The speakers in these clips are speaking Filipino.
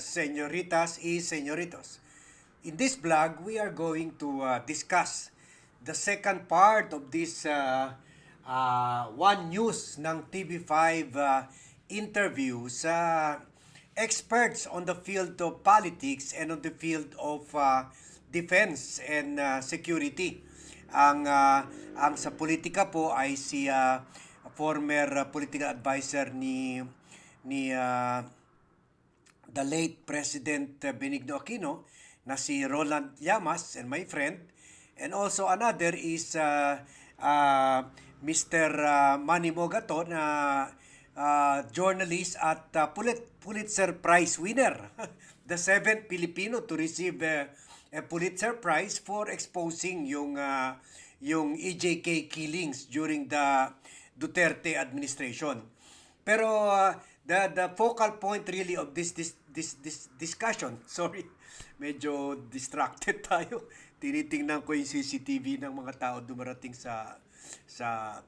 senoritas y senoritos. In this vlog, we are going to uh, discuss the second part of this uh, uh, One News ng TV5 uh, interview sa experts on the field of politics and on the field of uh, defense and uh, security. Ang uh, ang sa politika po ay si uh, former uh, political advisor ni ni uh, the late President Benigno Aquino na si Roland Llamas and my friend and also another is uh, uh, Mr. Uh, Manny Mogato na uh, journalist at uh, Pulit- Pulitzer Prize winner the seventh Filipino to receive uh, a Pulitzer Prize for exposing yung uh, yung EJK killings during the Duterte administration. Pero uh, the the focal point really of this this this this discussion, sorry, medyo distracted tayo. Tinitingnan ko yung CCTV ng mga tao dumarating sa sa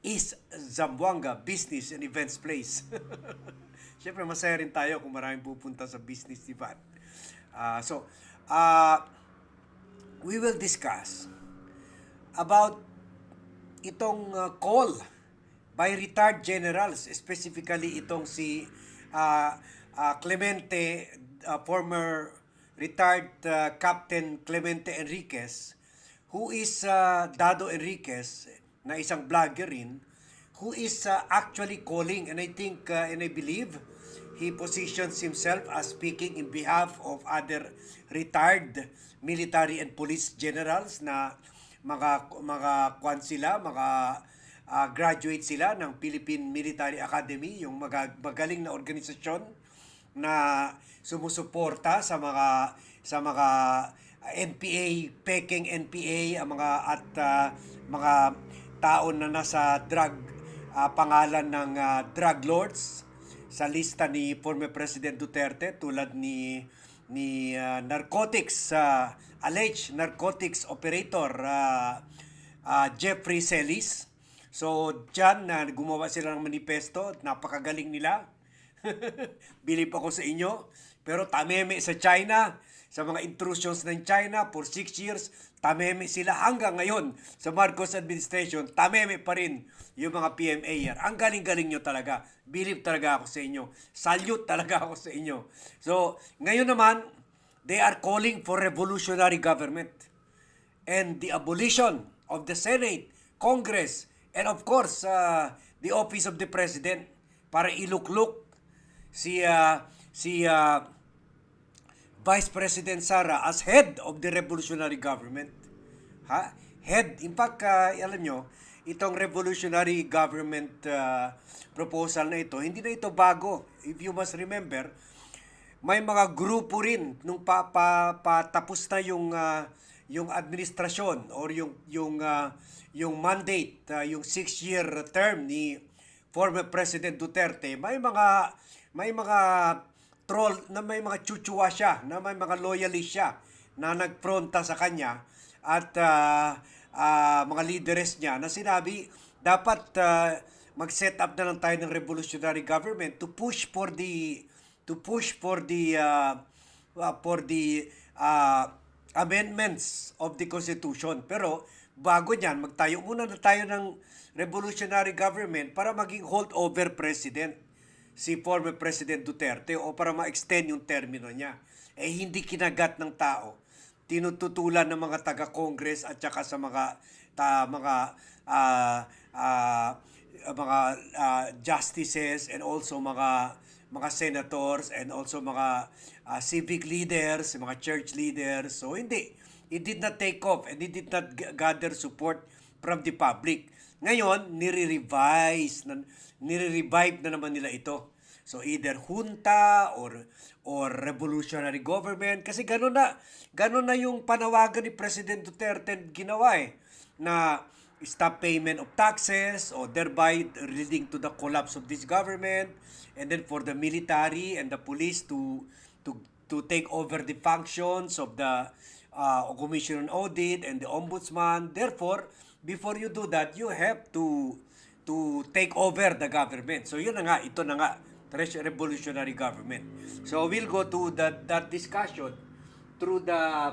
East Zamboanga Business and Events Place. Siyempre, masaya rin tayo kung maraming pupunta sa business event. Ah, so, uh, we will discuss about itong uh, call by retired generals, specifically itong si uh, uh, Clemente, uh, former retired uh, Captain Clemente Enriquez, who is uh, Dado Enriquez, na isang vlogger rin, who is uh, actually calling, and I think, uh, and I believe, he positions himself as speaking in behalf of other retired military and police generals na mga mga kwan sila, mga ah, graduate sila ng Philippine Military Academy, yung maga- magaling na organisasyon na sumusuporta sa mga sa mga NPA, peking NPA, ang mga at ah, mga tao na nasa drug ah, pangalan ng ah, drug lords sa lista ni former President Duterte tulad ni ni ah, narcotics ah, alleged narcotics operator ah, ah, Jeffrey Celis. So diyan na gumawa sila ng manifesto, napakagaling nila. Bilib ako sa inyo. Pero tameme sa China, sa mga intrusions ng China for six years, tameme sila hanggang ngayon sa Marcos administration, tameme pa rin yung mga PMA Ang galing-galing nyo talaga. Bilib talaga ako sa inyo. Salute talaga ako sa inyo. So, ngayon naman, they are calling for revolutionary government and the abolition of the Senate, Congress, and of course, uh, the office of the President para ilukluk si uh, si uh, Vice President Sara as head of the revolutionary government. Ha? Head. In fact, uh, alam nyo, itong revolutionary government uh, proposal na ito, hindi na ito bago. If you must remember, may mga grupo rin nung pa, pa, patapos na yung uh, yung administrasyon or yung yung uh, yung mandate, uh, yung six-year term ni former President Duterte, may mga may mga troll na may mga chuchuwa siya, na may mga loyalist siya na nagpronta sa kanya at ah, ah, mga leaders niya na sinabi dapat ah, mag-set up na lang tayo ng revolutionary government to push for the to push for the uh, uh, for the uh, amendments of the constitution. Pero bago niyan magtayo muna na tayo ng revolutionary government para maging holdover president si former President Duterte o para ma-extend yung termino niya. Eh hindi kinagat ng tao. Tinututulan ng mga taga-Congress at saka sa mga ta, mga ah, ah, mga ah, justices and also mga mga senators and also mga ah, civic leaders, mga church leaders. So hindi it did not take off and it did not gather support from the public. Ngayon, nire-revise, na, nire-revive na naman nila ito. So either junta or or revolutionary government kasi gano'n na gano'n na yung panawagan ni President Duterte ginawa eh na stop payment of taxes or thereby leading to the collapse of this government and then for the military and the police to to to take over the functions of the uh, Commission on Audit and the Ombudsman. Therefore, before you do that, you have to to take over the government. So yun na nga, ito na nga, Re- revolutionary government. So we'll go to that that discussion through the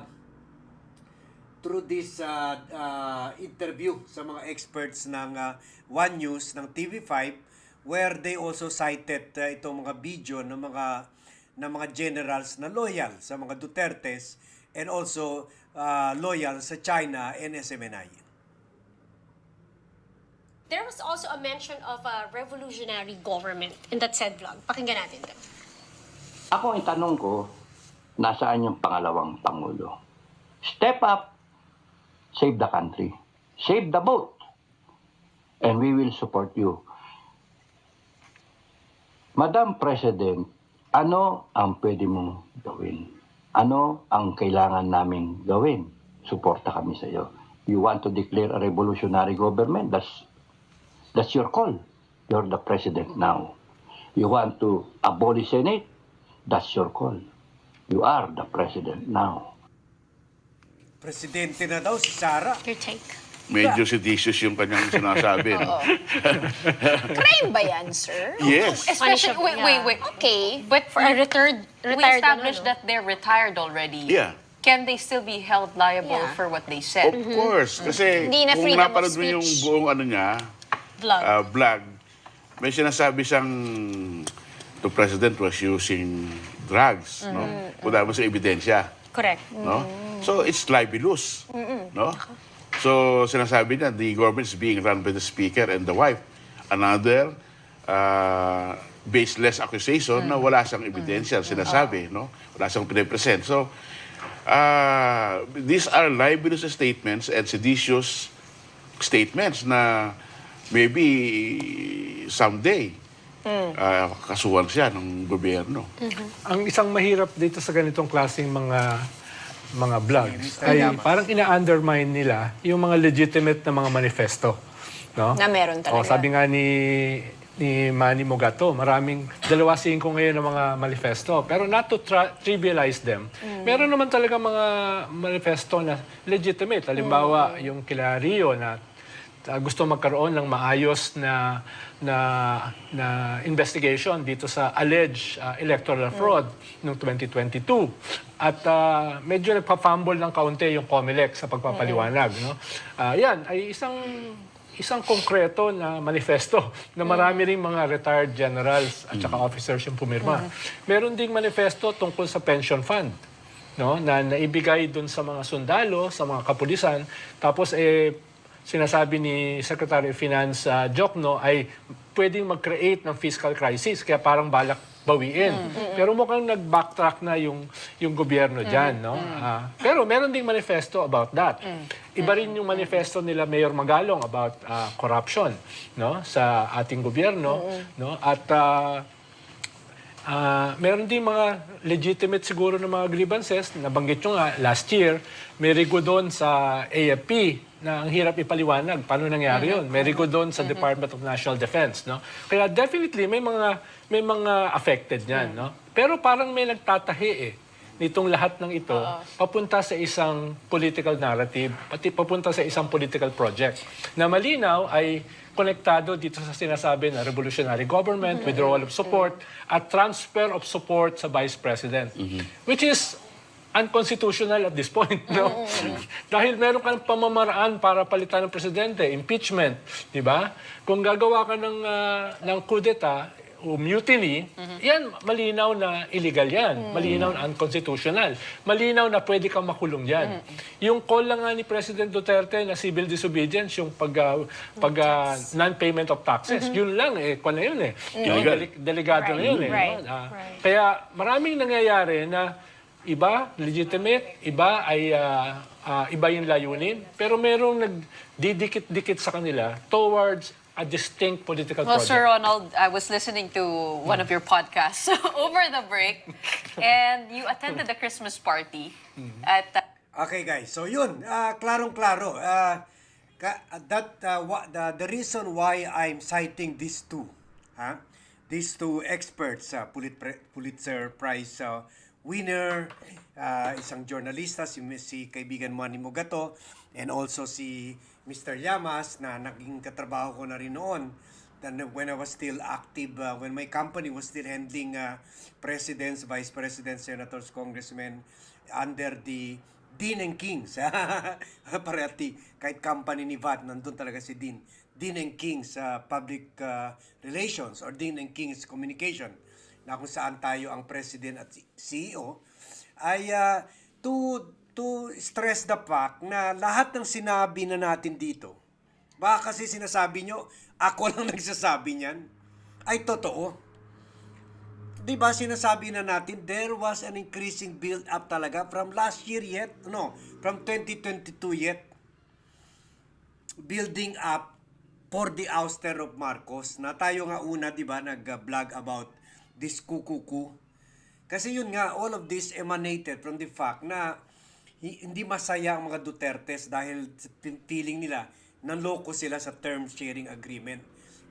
through this uh, uh, interview sa mga experts ng uh, One News ng TV5 where they also cited uh, itong mga video ng mga ng mga generals na loyal sa mga Dutertes and also uh, loyal sa China and SMNI. There was also a mention of a revolutionary government in that said vlog. Pakinggan natin ito. Ako ang tanong ko, nasaan yung pangalawang pangulo? Step up, save the country, save the boat, and we will support you. Madam President, ano ang pwede mong gawin? Ano ang kailangan naming gawin? Suporta kami sa iyo. You want to declare a revolutionary government? That's, that's your call. You're the president now. You want to abolish Senate? That's your call. You are the president now. Presidente na daw si Sara. Your take. Medyo seditious yung kanyang sinasabi. no? Crime ba yan, sir? Yes. Especially, wait, wait, wait. Okay. But for a retired, we retired established ano, no? that they're retired already. Yeah. Can they still be held liable Yeah. for what they Of said? course. Kasi Hindi na kung freedom of napanood mo yung speech. buong ano niya, vlog. uh, vlog, may sinasabi siyang the president was using drugs, no? Wala mo sa ebidensya, Correct. no? So it's libelous, no? So sinasabi niya the government is being run by the speaker and the wife. Another uh, baseless accusation na wala siyang ebidensya sinasabi, no? Wala siyang pinipresent. So uh, these are libelous statements and seditious statements na maybe someday uh, kasuhan siya ng gobyerno. Ang isang mahirap dito sa ganitong klaseng mga mga vlogs Mr. ay parang ina-undermine nila yung mga legitimate na mga manifesto. No? Na meron talaga. O, sabi nga ni ni Manny Mogato, maraming dalawa ko ngayon ng mga manifesto. Pero not to tra- trivialize them. Meron naman talaga mga manifesto na legitimate. Halimbawa, yung kila Rio na uh, gusto magkaroon ng maayos na na na investigation dito sa alleged uh, electoral fraud noong 2022 at uh, medyo nagpa-fumble ng kaunti yung COMELEC sa pagpapaliwanag no? Ah, yan ay isang isang konkreto na manifesto na marami ring mga retired generals at saka officers yung pumirma. Meron ding manifesto tungkol sa pension fund no? Na naibigay doon sa mga sundalo, sa mga kapulisan. Tapos eh sinasabi ni Secretary of Finance uh, Jokno ay pwedeng mag-create ng fiscal crisis kaya parang balak bawiin. Pero mukhang nag-backtrack na yung yung gobyerno diyan, no? Ah, pero meron ding manifesto about that. Iba rin yung manifesto nila Mayor Magalong about ah, corruption, no? Sa ating gobyerno, no? At ah, Ah, meron din mga legitimate siguro ng mga grievances. Nabanggit nyo nga, last year, may rigo doon sa AFP na ang hirap ipaliwanag. Paano nangyari yun? May rigo doon sa Department of National Defense. No? Kaya definitely, may mga, may mga affected niyan. No? Pero parang may nagtatahi eh nitong lahat ng ito papunta sa isang political narrative, pati papunta sa isang political project na malinaw ay konektado dito sa sinasabi na revolutionary government, withdrawal of support, at transfer of support sa vice president. Which is unconstitutional at this point. No? Dahil meron kang pamamaraan para palitan ng presidente, impeachment, di ba? Kung gagawa ka ng, ah, ng kudeta, o mutiny, yan, malinaw na illegal yan. Malinaw na unconstitutional. Malinaw na pwede kang makulong yan. Yung call lang nga ni President Duterte na civil disobedience, yung pag, ah, pag ah, non-payment of taxes, yun lang, eh, kwan na yun eh. Illegal. deli- delegado na yun eh. Right. no? Ah, Kaya maraming nangyayari na iba, legitimate, iba ay ah, ah, iba yung layunin, pero merong nagdidikit-dikit sa kanila towards a distinct political Well, project. Sir Ronald, I was listening to one of your podcasts over the break, and you attended the Christmas party at uh, Okay guys, so yun, ah, klarong-klaro. Ka- that ah, wa- the, the reason why I'm citing these two, ha? These two experts, uh, Pulitzer, Pulitzer Prize ah, winner, ah, isang journalista si si kaibigan Manny Mogato and also si Mr. Llamas na naging katrabaho ko na rin noon when I was still active, uh, when my company was still handling uh, presidents, vice presidents, senators, congressmen under the Dean and Kings. Parati, kahit company ni VAT, nandun talaga si Dean. Dean and Kings uh, Public uh, Relations or Dean and Kings Communication na kung saan tayo ang president at CEO ay uh, to to stress the fact na lahat ng sinabi na natin dito baka kasi sinasabi nyo ako lang nagsasabi niyan. Ay totoo. Di ba sinasabi na natin there was an increasing build up talaga from last year yet no from 2022 yet. Building up for the ouster of Marcos na tayo nga una 'di ba nag-vlog about this kukuku. Kasi yun nga all of this emanated from the fact na hi- hindi masaya ang mga Dutertes dahil feeling nila nanloko sila sa term sharing agreement.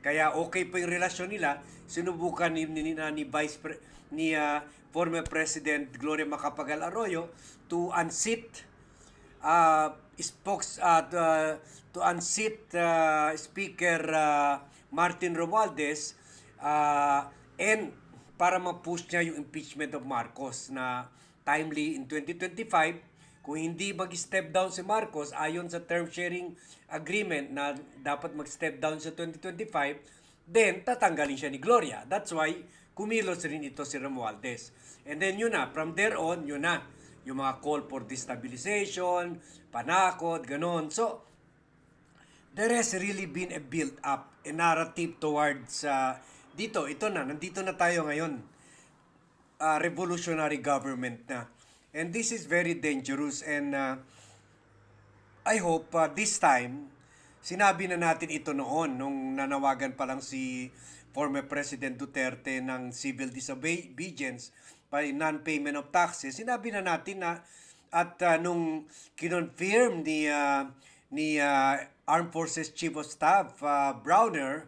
Kaya okay pa yung relasyon nila. Sinubukan ni ni, ni, Vice Pre- ni ah, former President Gloria Macapagal Arroyo to unseat uh, spokes uh, to, uh, to unseat uh, Speaker uh, Martin Romualdez uh, and para ma-push niya yung impeachment of Marcos na timely in 2025 kung hindi mag-step down si Marcos ayon sa term sharing agreement na dapat mag-step down sa 2025 then tatanggalin siya ni Gloria. That's why kumilos rin ito si Romualdez. And then yun na from there on yun na. Yung mga call for destabilization, panakot, ganon. So, there has really been a build up, a narrative towards uh, dito, ito na, nandito na tayo ngayon. Uh, revolutionary government na. And this is very dangerous and uh, I hope uh, this time, sinabi na natin ito noon nung nanawagan pa lang si former President Duterte ng civil disobedience by non-payment of taxes. Sinabi na natin na at uh, nung kinonfirm ni uh, ni uh, Armed Forces Chief of Staff uh, Browner,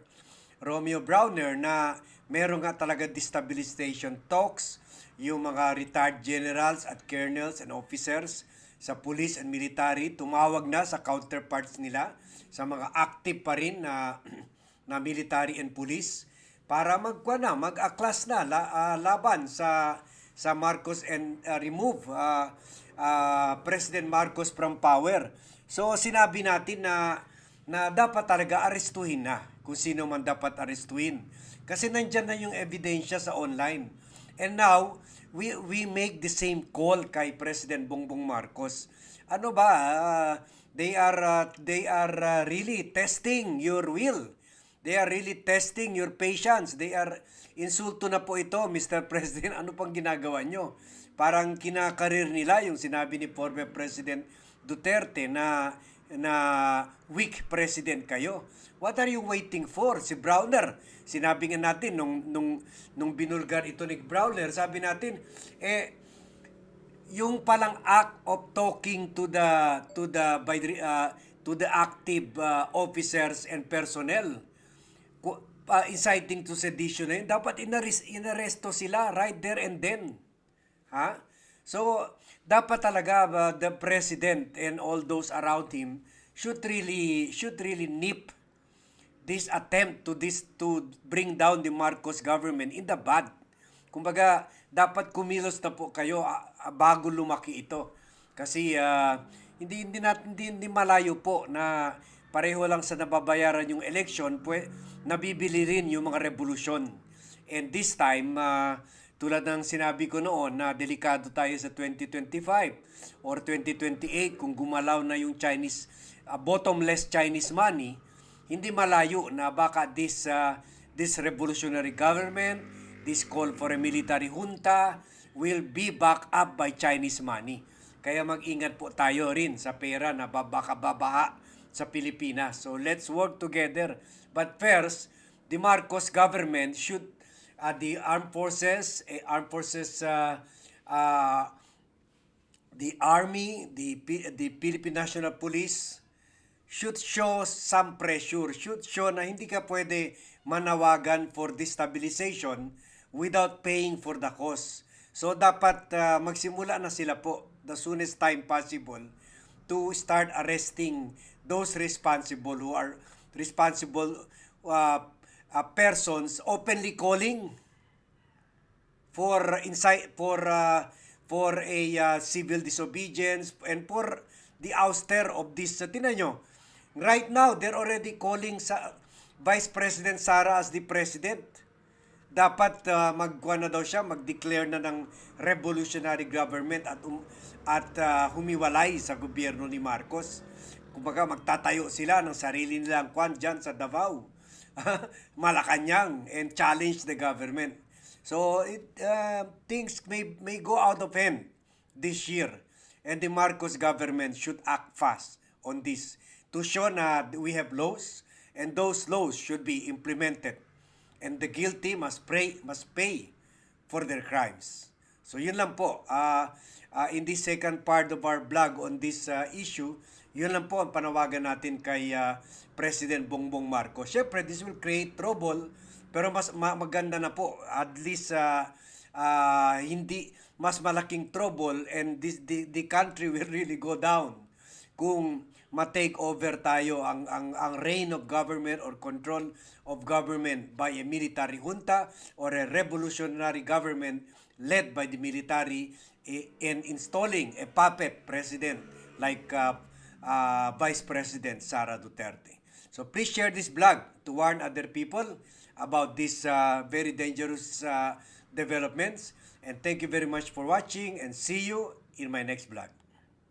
Romeo Browner na meron nga talaga destabilization talks yung mga retired generals at colonels and officers sa police and military tumawag na sa counterparts nila sa mga active pa rin na na military and police para magkuha na mag-aklas na la, ah, laban sa sa Marcos and ah, remove ah, ah, President Marcos from power. So sinabi natin na na dapat talaga arestuhin na kung sino man dapat arestuhin. Kasi nandyan na yung ebidensya sa online. And now, we we make the same call kay President Bongbong Marcos. Ano ba? ah, they are ah, they are ah, really testing your will. They are really testing your patience. They are insulto na po ito, Mr. President. Ano pang ginagawa nyo? Parang kinakarir nila yung sinabi ni former President Duterte na na weak president kayo. What are you waiting for? Si Browner, sinabi nga natin nung nung nung binulgar ito ni Browner, sabi natin eh yung palang act of talking to the to the by the, uh, to the active uh, officers and personnel uh, inciting to sedition na dapat inaris, inaresto sila right there and then. Ha? So, dapat talaga uh, the president and all those around him should really should really nip this attempt to this to bring down the Marcos government in the bud. Kumbaga, dapat kumilos na po kayo ah, bago lumaki ito. Kasi ah, hindi hindi natin hindi, hindi malayo po na pareho lang sa nababayaran yung election, pwe, nabibili rin yung mga revolusyon. And this time, ah, tulad ng sinabi ko noon na delikado tayo sa 2025 or 2028 kung gumalaw na yung Chinese ah, bottomless Chinese money, hindi malayo na baka this uh, this revolutionary government, this call for a military junta will be backed up by Chinese money. Kaya mag-ingat po tayo rin sa pera na baka babaha sa Pilipinas. So let's work together. But first, the Marcos government should uh, the armed forces, eh, armed forces uh, uh, the army, the the Philippine National Police should show some pressure, should show na hindi ka pwede manawagan for destabilization without paying for the cost. So dapat uh, magsimula na sila po the soonest time possible to start arresting those responsible who are responsible uh, uh, persons openly calling for inside for uh, for a uh, civil disobedience and for the ouster of this uh, tinan nyo, right now they're already calling sa Vice President Sara as the president. Dapat uh, magkuha na daw siya mag-declare na ng revolutionary government at um, at uh, humiwalay sa gobyerno ni Marcos. Kumbaga magtatayo sila ng sarili nilang kwan dyan sa Davao Malacanang and challenge the government So it uh, things may may go out of hand this year, and the Marcos government should act fast on this to show na we have laws, and those laws should be implemented, and the guilty must pray must pay for their crimes. So yun lang po. Uh, uh, in this second part of our blog on this uh, issue, yun lang po ang panawagan natin kay uh, President Bongbong Marcos. Siyempre, this will create trouble pero mas ma- maganda na po at least uh, uh, hindi mas malaking trouble and this the, the country will really go down kung ma-take over tayo ang ang ang reign of government or control of government by a military junta or a revolutionary government led by the military eh, in installing a puppet president like uh, uh, Vice President Sara Duterte. So please share this blog to warn other people about these uh, very dangerous uh, developments. And thank you very much for watching and see you in my next blog.